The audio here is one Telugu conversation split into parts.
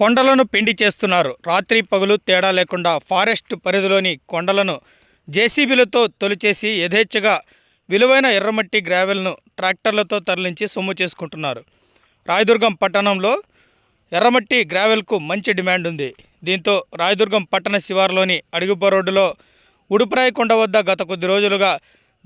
కొండలను పిండి చేస్తున్నారు. రాత్రి పగులు తేడా లేకుండా ఫారెస్ట్ పరిధిలోని కొండలను జేసీబీలతో తొలిచేసి యథేచ్ఛగా విలువైన ఎర్రమట్టి గ్రావెల్ను ట్రాక్టర్లతో తరలించి సొమ్ము చేసుకుంటున్నారు. రాయదుర్గం పట్టణంలో ఎర్రమట్టి గ్రావెల్కు మంచి డిమాండ్ ఉంది. దీంతో రాయదుర్గం పట్టణ శివారులోని అడుగుప రోడ్డులో ఉడుపురాయికొండ వద్ద గత కొద్ది రోజులుగా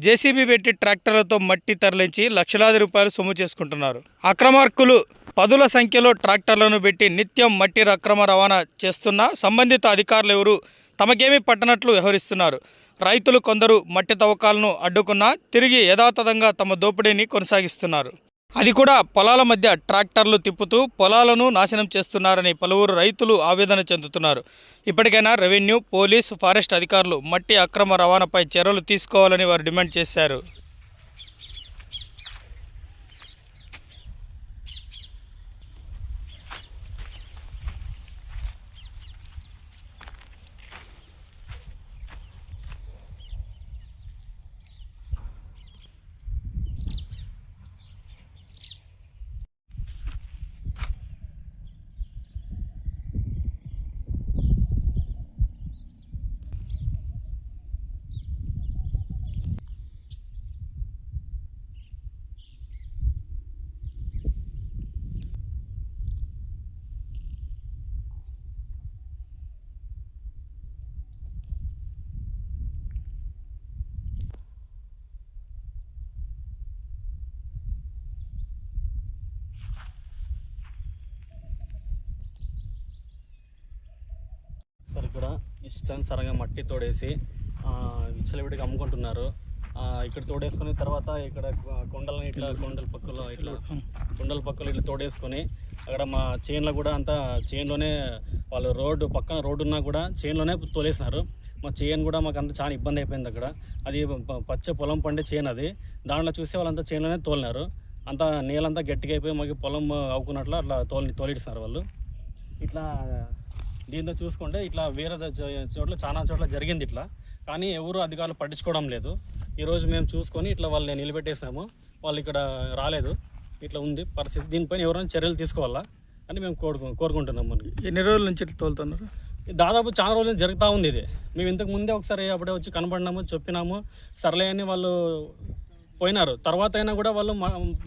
జేసీబీ పెట్టి ట్రాక్టర్లతో మట్టి తరలించి లక్షలాది రూపాయలు సొమ్ము చేసుకుంటున్నారు. అక్రమార్కులు పదుల సంఖ్యలో ట్రాక్టర్లను పెట్టి నిత్యం మట్టి అక్రమ రవాణా చేస్తున్న సంబంధిత అధికారులు ఎవరు? తమకేమీ పట్టనట్లు వ్యవహరిస్తున్నారు. రైతులు కొందరు మట్టి తవ్వకాలను అడ్డుకున్నా తిరిగి యథాతథంగా తమ దోపిడీని కొనసాగిస్తున్నారు. అది కూడా పొలాల మధ్య ట్రాక్టర్లు తిప్పుతూ పొలాలను నాశనం చేస్తున్నారని పలువురు రైతులు ఆవేదన చెందుతున్నారు. ఇప్పటికైనా రెవెన్యూ పోలీస్ ఫారెస్ట్ అధికారులు మట్టి అక్రమ రవాణాపై చర్యలు తీసుకోవాలని వారు డిమాండ్ చేశారు సార్ ఇక్కడ ఇష్టానుసారంగా మట్టి తోడేసి ఆ, విచ్చలవిడిగా అమ్ముకుంటున్నారు. ఇక్కడ తోడేసుకుని తర్వాత ఇక్కడ కొండలని ఇట్లా కొండల పక్కలో ఇట్లా కొండల పక్కలో ఇట్లా తోడేసుకొని అక్కడ మా చైన్లో కూడా అంతా చైన్లోనే వాళ్ళు రోడ్డు పక్కన రోడ్డు ఉన్నా కూడా చైన్లోనే తోలేసినారు. మా చేను కూడా మాకు అంత చాలా ఇబ్బంది అయిపోయింది అక్కడ. అది పచ్చ పొలం పండే చేను అది. దాంట్లో చూస్తే వాళ్ళంతా చేనులోనే తోలినారు. అంతా నీళ్ళంతా గట్టిగా అయిపోయి మాకు పొలం అవుకున్నట్లు అట్లా తోలి తోలిడిస్తున్నారు వాళ్ళు. ఇట్లా దీంతో చూసుకుంటే ఇట్లా వేరే చోట్ల చాలా చోట్ల జరిగింది ఇట్లా. కానీ ఎవరు అధికారులు పట్టించుకోవడం లేదు. ఈరోజు మేము చూసుకొని ఇట్లా వాళ్ళని నిలబెట్టేసాము. వాళ్ళు ఇక్కడ రాలేదు. ఇట్లా ఉంది పరిస్థితి. దీనిపైన ఎవరైనా చర్యలు తీసుకోవాలా అని మేము కోరుకు కోరుకుంటున్నాం మనకి ఎన్ని రోజుల నుంచి ఇట్లా తోలుతున్నారు? దాదాపు చాలా రోజులు జరుగుతూ ఉంది ఇది. మేము ఇంతకు ముందే ఒకసారి అప్పుడే వచ్చి కనపడినాము చెప్పినాము. సర్లే అని వాళ్ళు పోయినారు. తర్వాత అయినా కూడా వాళ్ళు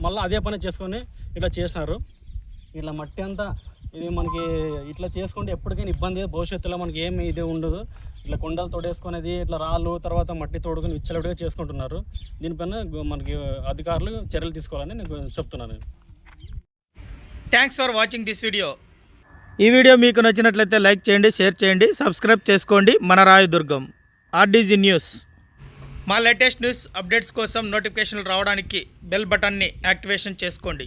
మళ్ళీ అదే పని చేసుకొని ఇట్లా చేసినారు. ఇట్లా మట్టి అంతా ఇది మనకి ఇట్లా చేసుకుంటే ఎప్పటికైనా ఇబ్బంది భవిష్యత్తులో మనకి ఏమి ఇది ఉండదు. ఇట్లా కొండలు తోడేసుకునేది ఇట్లా రాళ్ళు తర్వాత మట్టి తోడుకొని విచ్చలవిడిగా చేసుకుంటున్నారు. దీనిపైన మనకి అధికారులు చర్యలు తీసుకోవాలని నేను చెప్తున్నాను thanks for watching this video ఈ వీడియో మీకు నచ్చినట్లయితే లైక్ చేయండి షేర్ చేయండి సబ్స్క్రైబ్ చేసుకోండి. మన రాయదుర్గం ఆర్డీజీ న్యూస్. మా లేటెస్ట్ న్యూస్ అప్డేట్స్ కోసం నోటిఫికేషన్లు రావడానికి బెల్ బటన్ని యాక్టివేషన్ చేసుకోండి.